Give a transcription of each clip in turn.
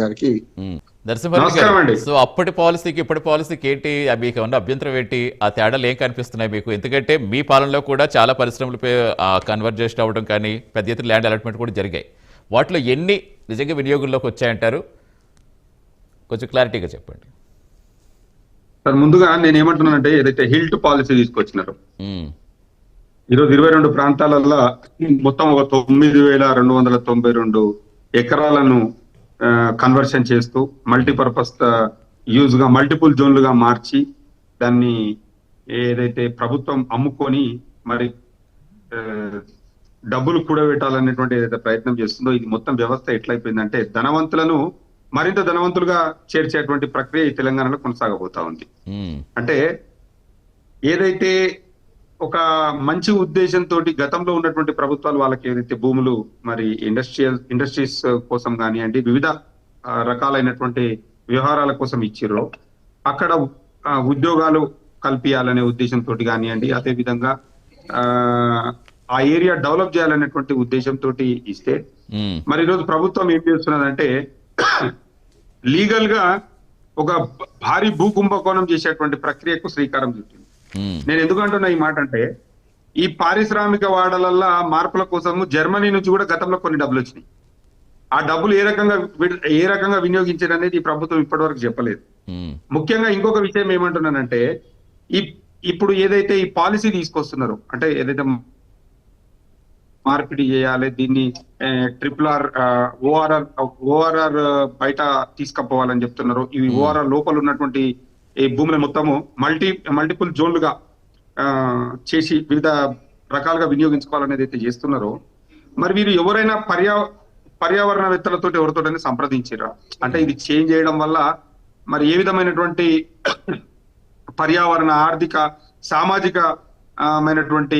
గారికి నమస్కారం. సో అప్పటి పాలసీకి ఇప్పటి పాలసీకి ఏంటి? మీకు ఏమన్నా అభ్యంతరం ఏంటి? ఆ తేడాలు ఏం కనిపిస్తున్నాయి మీకు? ఎందుకంటే మీ పాలనలో కూడా చాలా పరిశ్రమలు కన్వర్జేషన్ అవ్వడం కానీ పెద్ద ఎత్తున ల్యాండ్ అలాట్మెంట్ కూడా జరిగాయి. వాటిలో ఎన్ని నిజంగా వినియోగంలోకి వచ్చాయంటారు? కొంచెం క్లారిటీగా చెప్పండి. సార్ ముందుగా నేను ఏమంటున్నానంటే ఏదైతే హిల్ట్ పాలసీ తీసుకొచ్చినారో ఈరోజు ఇరవై రెండు ప్రాంతాలలో మొత్తం ఒక తొమ్మిది వేల రెండు వందల తొంభై రెండు ఎకరాలను కన్వర్షన్ చేస్తూ మల్టీపర్పస్ యూజ్గా మల్టిపుల్ జోన్లుగా మార్చి దాన్ని ఏదైతే ప్రభుత్వం అమ్ముకొని మరి డబ్బులు కూడబెట్టాలనేటువంటి ఏదైతే ప్రయత్నం చేస్తుందో ఇది మొత్తం వ్యవస్థ ఎట్లయిపోయిందంటే ధనవంతులను మరింత ధనవంతులుగా చేర్చేటువంటి ప్రక్రియ ఈ తెలంగాణలో కొనసాగబోతా ఉంది. అంటే ఏదైతే ఒక మంచి ఉద్దేశంతో గతంలో ఉన్నటువంటి ప్రభుత్వాలు వాళ్ళకి ఏదైతే భూములు మరి ఇండస్ట్రియల్ ఇండస్ట్రీస్ కోసం కానివ్వండి వివిధ రకాలైనటువంటి వ్యవహారాల కోసం ఇచ్చిర్రో. అక్కడ ఉద్యోగాలు కల్పించాలనే ఉద్దేశంతో కానివ్వండి అదే విధంగా ఆ, ఏరియా డెవలప్ చేయాలనేటువంటి ఉద్దేశంతో ఇస్తే మరి ఈరోజు ప్రభుత్వం ఏం చేస్తున్నదంటే లీగల్గా ఒక భారీ భూ కుంభకోణం చేసేటువంటి ప్రక్రియకు శ్రీకారం చుట్టింది. నేను ఎందుకు అంటున్నా ఈ మాట అంటే ఈ పారిశ్రామిక వాడలల్లో మార్పుల కోసము జర్మనీ నుంచి కూడా గతంలో కొన్ని డబ్బులు వచ్చినాయి. ఆ డబ్బులు ఏ రకంగా ఏ రకంగా వినియోగించారు అనేది ఈ ప్రభుత్వం ఇప్పటివరకు చెప్పలేదు. ఉమ్, ముఖ్యంగా ఇంకొక విషయం ఏమంటున్నానంటే ఈ ఇప్పుడు ఏదైతే ఈ పాలసీ తీసుకొస్తున్నారో అంటే ఏదైతే మార్పిడి చేయాలి దీన్ని ట్రిపుల్ ఆర్ ఓఆర్ఆర్ ఓఆర్ఆర్ బయట తీసుకపోవాలని చెప్తున్నారు ఇవి ఓఆర్ఆర్ లోపల ఉన్నటువంటి ఈ భూముల మొత్తము మల్టీ మల్టిపుల్ జోన్లుగా ఆ, చేసి వివిధ రకాలుగా వినియోగించుకోవాలనేది అయితే చేస్తున్నారో మరి వీరు ఎవరైనా పర్యా పర్యావరణవేత్తలతో ఎవరితోటైనా సంప్రదించారా? అంటే ఇది చేంజ్ చేయడం వల్ల మరి ఏ విధమైనటువంటి పర్యావరణ ఆర్థిక సామాజిక మైనటువంటి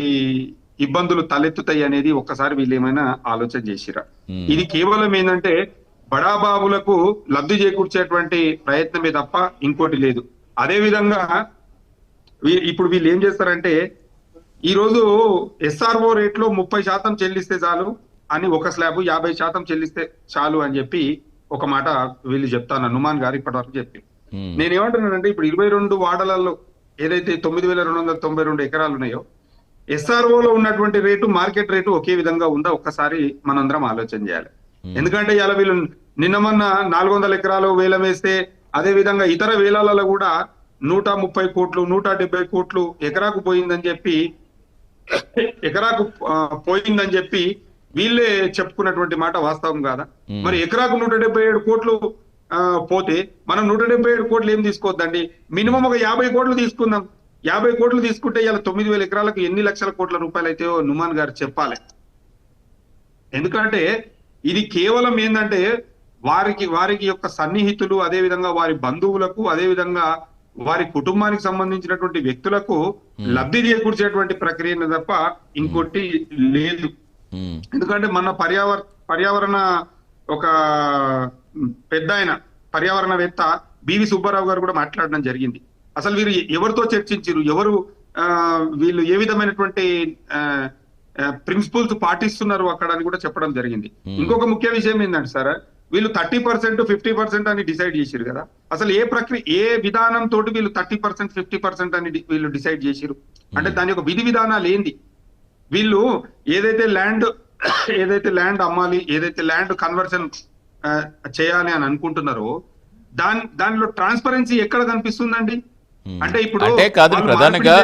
ఇబ్బందులు తలెత్తుతాయి అనేది ఒక్కసారి వీళ్ళు ఏమైనా ఆలోచన చేసిరా. ఇది కేవలం ఏంటంటే బడాబాబులకు లబ్ధి చేకూర్చేటువంటి ప్రయత్నమే తప్ప ఇంకోటి లేదు. అదే విధంగా ఇప్పుడు వీళ్ళు ఏం చేస్తారంటే ఈ రోజు ఎస్ఆర్ఓ రేట్లో ముప్పై శాతం చెల్లిస్తే చాలు అని ఒక స్లాబ్ యాభై శాతం చెల్లిస్తే చాలు అని చెప్పి ఒక మాట వీళ్ళు చెప్తాను హనుమాన్ గారు ఇప్పటివరకు చెప్పి. ఉమ్, నేను ఏమంటున్నానంటే ఇప్పుడు ఇరవై రెండు వార్డులలో ఏదైతే తొమ్మిది వేల రెండు వందల తొంభై రెండు ఎకరాలు ఉన్నాయో SRO లో ఉన్నటువంటి రేటు మార్కెట్ రేటు ఒకే విధంగా ఉందా? ఒక్కసారి మనందరం ఆలోచన చేయాలి. ఎందుకంటే ఇలా వీళ్ళు నిన్న మొన్న నాలుగు వందల ఎకరాలు వేలం వేస్తే అదే విధంగా ఇతర వేలాలలో కూడా నూట ముప్పై కోట్లు నూట డెబ్బై కోట్లు ఎకరాకు పోయిందని చెప్పి ఎకరాకు పోయిందని చెప్పి వీళ్ళే చెప్పుకున్నటువంటి మాట వాస్తవం కాదా. మరి ఎకరాకు నూట డెబ్బై ఏడు కోట్లు పోతే మనం నూట డెబ్బై ఏడు కోట్లు ఏం తీసుకోవద్దండి? మినిమం ఒక యాభై కోట్లు తీసుకుందాం. యాభై కోట్లు తీసుకుంటే ఇలా తొమ్మిది వేల ఎకరాలకు ఎన్ని లక్షల కోట్ల రూపాయలు అయితే నుమాన్ గారు చెప్పాలి. ఎందుకంటే ఇది కేవలం ఏంటంటే వారికి వారికి యొక్క సన్నిహితులు అదే విధంగా వారి బంధువులకు అదే విధంగా వారి కుటుంబానికి సంబంధించినటువంటి వ్యక్తులకు లబ్ధి చేకూర్చేటువంటి ప్రక్రియను తప్ప ఇంకోటి లేదు. ఉమ్, ఎందుకంటే మన పర్యావరణ పర్యావరణ ఒక పెద్ద ఆయన పర్యావరణవేత్త బివి సుబ్బారావు గారు కూడా మాట్లాడడం జరిగింది. అసలు వీరు ఎవరితో చర్చించారు ఎవరు ఆ, వీళ్ళు ఏ విధమైనటువంటి ప్రిన్సిపల్స్ పాటిస్తున్నారు అక్కడ అని కూడా చెప్పడం జరిగింది. ఇంకొక ముఖ్య విషయం ఏంటంటే సార్? వీళ్ళు థర్టీ పర్సెంట్ ఫిఫ్టీ పర్సెంట్ అని డిసైడ్ చేసిరు కదా. అసలు ఏ ప్రక్రియ ఏ విధానం తోటి వీళ్ళు థర్టీ పర్సెంట్ ఫిఫ్టీ పర్సెంట్ అని వీళ్ళు డిసైడ్ చేసిరు అంటే దాని యొక్క విధి విధానాలు ఏంది? వీళ్ళు ఏదైతే ల్యాండ్ ఏదైతే ల్యాండ్ అమ్మాలి ఏదైతే ల్యాండ్ కన్వర్షన్ చేయాలి అని అనుకుంటున్నారో దాని దానిలో ట్రాన్స్పరెన్సీ ఎక్కడ కనిపిస్తుందండి. అంటే ఇప్పుడు అంటే కాదు ప్రధానంగా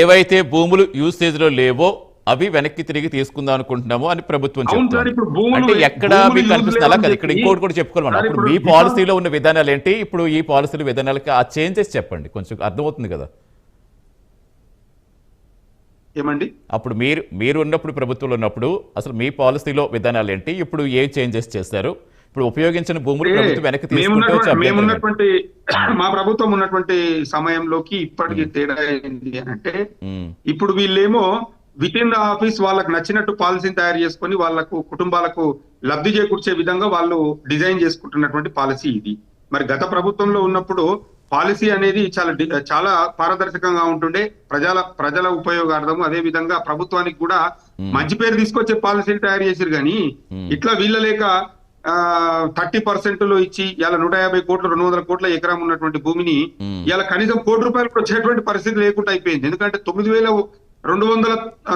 ఏవైతే భూములు యూసేజ్లో లేవో అవి వెనక్కి తిరిగి తీసుకుందాం అనుకుంటున్నాము అని ప్రభుత్వం చెప్తుంది. అంటే ఎక్కడ మీకు కనిపిస్తుంది అలా కాదు ఇక్కడ ఇంకోటి కూడా చెప్పుకోవాలి ఇప్పుడు మీ పాలసీలో ఉన్న విధానాలు ఏంటి ఇప్పుడు ఈ పాలసీల విధానాలకి ఆ చేంజెస్ చెప్పండి. కొంచెం అర్థమవుతుంది కదా? ఏమండి? అప్పుడు మీరు మీరు ఉన్నప్పుడు ప్రభుత్వంలో ఉన్నప్పుడు అసలు మీ పాలసీలో విధానాలు ఏంటి ఇప్పుడు ఏ చేంజెస్ చేస్తారు? ఇప్పుడు ఉపయోగించిన భూములు ప్రభుత్వం వెనక్కి తీసుకుంటే మా ప్రభుత్వం ఉన్నటువంటి సమయంలోకి ఇప్పటికి తేడా ఏంటి అని అంటే ఇప్పుడు వీళ్ళేమో విత్ ఇన్ ద ఆఫీస్ వాళ్ళకి నచ్చినట్టు పాలసీని తయారు చేసుకొని వాళ్ళకు కుటుంబాలకు లబ్ధి చేకూర్చే విధంగా వాళ్ళు డిజైన్ చేసుకుంటున్నటువంటి పాలసీ ఇది. మరి గత ప్రభుత్వంలో ఉన్నప్పుడు పాలసీ అనేది చాలా చాలా పారదర్శకంగా ఉంటుండే. ప్రజల ప్రజల ఉపయోగార్థం అదే విధంగా ప్రభుత్వానికి కూడా మంచి పేరు తీసుకొచ్చే పాలసీని తయారు చేసిరు కానీ. ఇట్లా వీళ్ళ లేక థర్టీ పర్సెంట్లో ఇచ్చి ఇలా నూట యాభై కోట్ల రెండు వందల కోట్ల ఎకరం ఉన్నటువంటి భూమిని. ఇలా కనీసం కోటి రూపాయలకు వచ్చేటువంటి పరిస్థితి లేకుండా అయిపోయింది. ఎందుకంటే తొమ్మిది వేల రెండు వందల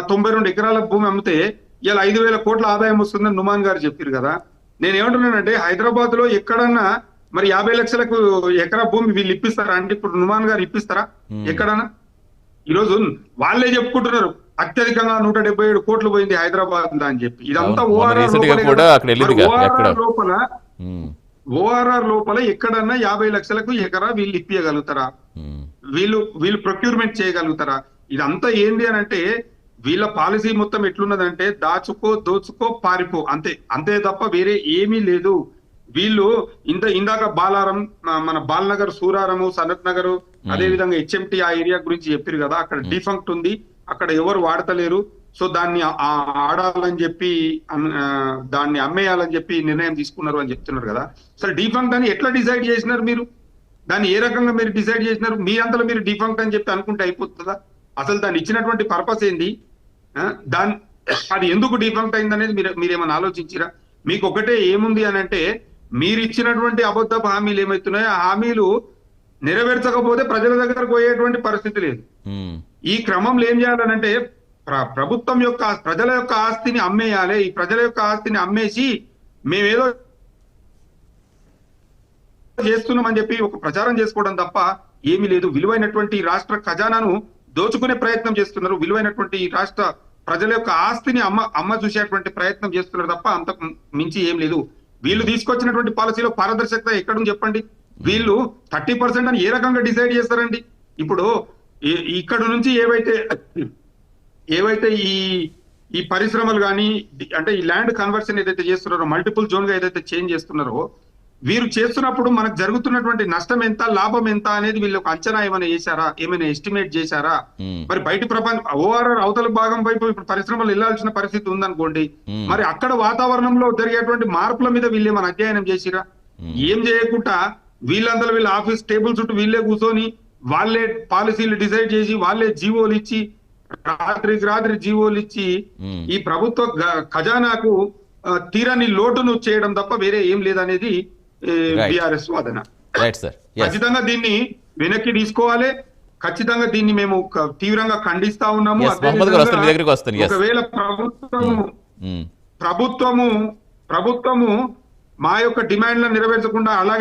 తొంభై రెండు ఎకరాల భూమి అమ్మితే ఇలా ఐదు వేల కోట్ల ఆదాయం వస్తుందని నుమాన్ గారు చెప్పారు కదా. నేను ఏమంటున్నానంటే హైదరాబాద్లో ఎక్కడన్నా మరి యాభై లక్షలకు ఎకరా భూమి వీళ్ళు ఇప్పిస్తారా? అంటే ఇప్పుడు నుమాన్ గారు ఇప్పిస్తారా. ఎక్కడన్నా? ఈరోజు వాళ్ళే చెప్పుకుంటున్నారు అత్యధికంగా నూట డెబ్బై ఏడు కోట్లు పోయింది హైదరాబాద్ అని చెప్పి. ఇదంతా లోపలే ఓఆర్ఆర్ లోపల ఎక్కడన్నా యాభై లక్షలకు ఎకరా వీళ్ళు ఇప్పియగలుగుతారా? ఉమ్, వీళ్ళు వీళ్ళు ప్రొక్యూర్మెంట్ చేయగలుగుతారా? ఇదంతా ఏంది అని అంటే వీళ్ళ పాలసీ మొత్తం ఎట్లున్నదంటే దాచుకో దోచుకో పారిపో అంతే. అంతే తప్ప వేరే ఏమీ లేదు. వీళ్ళు ఇంత ఇందాక బాలారం మన బాలనగర్ సూరారము సనత్ నగర్ అదే విధంగా హెచ్ఎంటి ఆ ఏరియా గురించి చెప్పారు కదా అక్కడ డిఫంక్ట్ ఉంది. అక్కడ ఎవరు వాడతలేరు. సో దాన్ని ఆడాలని చెప్పి దాన్ని అమ్మేయాలని చెప్పి నిర్ణయం తీసుకున్నారు అని చెప్తున్నారు కదా. అసలు డిఫంక్ట్ అని ఎట్లా డిసైడ్ చేసినారు మీరు? దాన్ని ఏ రకంగా మీరు డిసైడ్ చేసినారు? మీ అంతలో మీరు డిఫంక్ట్ అని చెప్పి అనుకుంటే అయిపోతుందా? అసలు దాన్ని ఇచ్చినటువంటి పర్పస్ ఏంది? దాని అది ఎందుకు డిఫంక్ట్ అయింది అనేది మీరు మీరేమైనా ఆలోచించిరా? మీకు ఒకటే ఏముంది అని అంటే మీరు ఇచ్చినటువంటి అబద్ధపు హామీలు ఏమవుతున్నాయో ఆ హామీలు నెరవేర్చకపోతే ప్రజల దగ్గరకు పోయేటువంటి పరిస్థితి లేదు. ఈ క్రమంలో ఏం చేయాలనంటే ప్ర- ప్రభుత్వం యొక్క ప్రజల యొక్క ఆస్తిని అమ్మేయాలి. ఈ ప్రజల యొక్క ఆస్తిని అమ్మేసి మేమేదో చేస్తున్నామని చెప్పి ఒక ప్రచారం చేసుకోవడం తప్ప ఏమీ లేదు. విలువైనటువంటి రాష్ట్ర ఖజానాను దోచుకునే ప్రయత్నం చేస్తున్నారు. విలువైనటువంటి ఈ రాష్ట్ర ప్రజల యొక్క ఆస్తిని అమ్మ అమ్మ చూసేటువంటి ప్రయత్నం చేస్తున్నారు తప్ప అంతకు మించి ఏం లేదు. వీళ్ళు తీసుకొచ్చినటువంటి పాలసీలో పారదర్శకత ఎక్కడుంది చెప్పండి? వీళ్ళు థర్టీ పర్సెంట్ అని ఏ రకంగా డిసైడ్ చేస్తారండి? ఇప్పుడు ఇక్కడ నుంచి ఏవైతే ఏవైతే ఈ ఈ పరిశ్రమలు కానీ అంటే ఈ ల్యాండ్ కన్వర్షన్ ఏదైతే చేస్తున్నారో మల్టిపుల్ జోన్గా ఏదైతే చేంజ్ చేస్తున్నారో వీరు చేస్తున్నప్పుడు మనకు జరుగుతున్నటువంటి నష్టం ఎంత లాభం ఎంత అనేది వీళ్ళు ఒక అంచనా ఏమైనా చేశారా ఏమైనా ఎస్టిమేట్ చేశారా మరి బయట ప్రపంచం ఓఆర్ఆర్ అవతల భాగం వైపు ఇప్పుడు పరిశ్రమలు వెళ్ళాల్సిన పరిస్థితి ఉందనుకోండి. మరి అక్కడ వాతావరణంలో జరిగేటువంటి మార్పుల మీద వీళ్ళు ఏమైనా అధ్యయనం చేసిరా. ఏం చేయకుండా వీళ్ళందరూ వీళ్ళ ఆఫీస్ టేబుల్ చుట్టూ వీళ్ళే కూర్చొని వాళ్ళే పాలసీలు డిసైడ్ చేసి వాళ్ళే జీవోలు ఇచ్చి రాత్రికి రాత్రి జీవోలు ఇచ్చి. ఈ ప్రభుత్వ ఖజానాకు తీరని లోటును చేయడం తప్ప వేరే ఏం లేదనేది. బిఆర్ఎస్ వాదన. ఖచ్చితంగా దీన్ని వెనక్కి తీసుకోవాలి. ఖచ్చితంగా దీన్ని మేము తీవ్రంగా ఖండిస్తా ఉన్నాము. ఒకవేళ ప్రభుత్వము ఉమ్, ప్రభుత్వము ప్రభుత్వము మా యొక్క డిమాండ్లను నెరవేర్చకుండా అలాగే